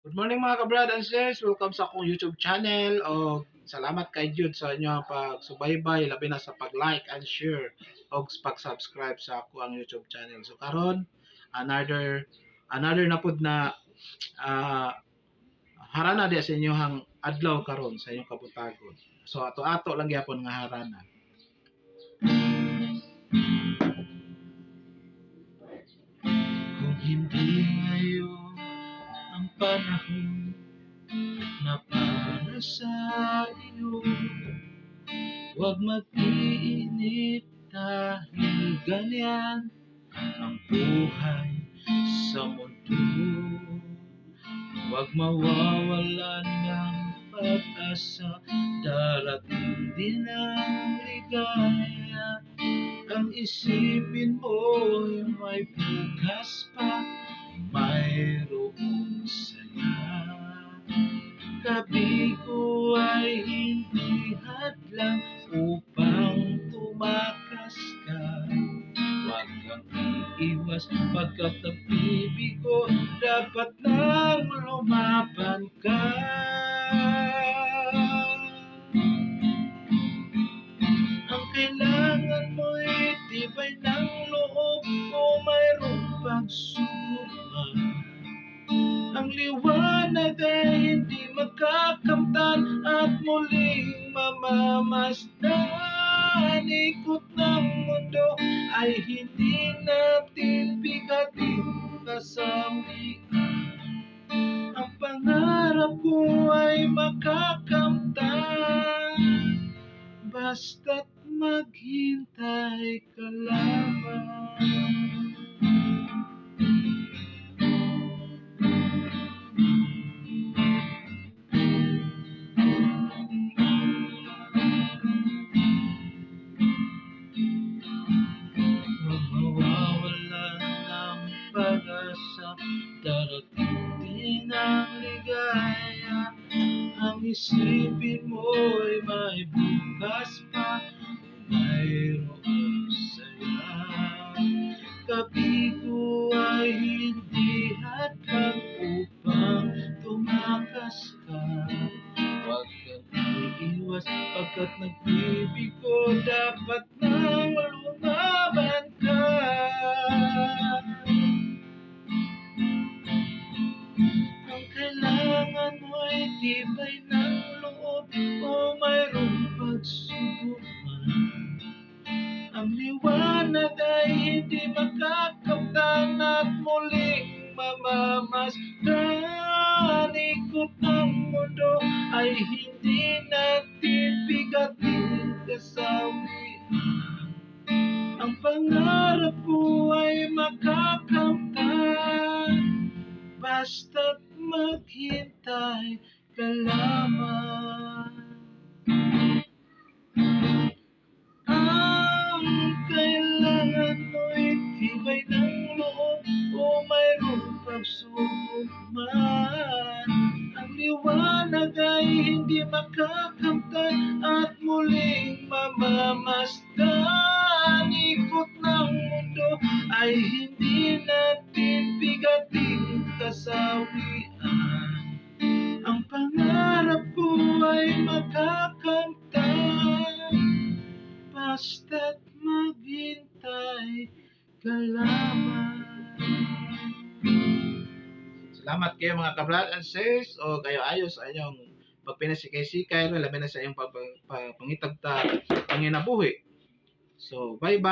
Good morning mga kabrad and sis. Welcome sa akong YouTube channel. O salamat kay Jude sa inyong pagsubaybay, labi na sa pag-like and share o pag-subscribe sa akong YouTube channel. So karon another another na pud na ah, harana di sa inyong adlaw karon sa inyong kabutagon. So ato-ato lang gyapon nga harana. Sa iyo Huwag mag-iinip dahil ganyan ang buhay sa mundo. Huwag mawawalan ng pag-asa Darating din ang ligaya. Ang isipin mo'y may bukas pa Mayroong saya Gabi ko ay hindi hadlang upang tumakas ka. Huwag kang iiwas pagkat ang ibig ko dapat nang lumaban ka. Ang kailangan mo'y tibay ng loob o mayroong pagsubok muling mamamasdan. Ikot ng mundo ay hindi natin bigatin kasawian. Ang pangarap ko ay makakamtan. Basta't maghintay pag-asa Darating ang ligaya Ang isipin mo'y may bukas pa Mayroong saya. Gabi ko ay hindi hadlang upang tumakas ka. Huwag kang iiwas pagkat nag-ibig ko dapat nang kailangan mo ay tibay ng loob o mayroong pagsubok man Ang liwanag ay hindi makakamtan at muling mamamasdan Ikot ng mundo ay hindi natin bigatin kasawian Ang pangarap ko ay makakamtan Basta't maghintay ka lamang. Ang kailangan mo'y tibay ng loob o mayroong pagsubok man Ang liwanag ay hindi makakamtan at muling mamamasdan. Ikot ng mundo ay hindi natin bigating kasawian ko ay makakamtan Basta't maghintay ka lamang. Salamat kayo mga kabrad and sis o kayo ayos sa inyong pagpinasikay-sikay labi na sa inyong pag- pag- pangitagta panginabuhi. So, bye-bye.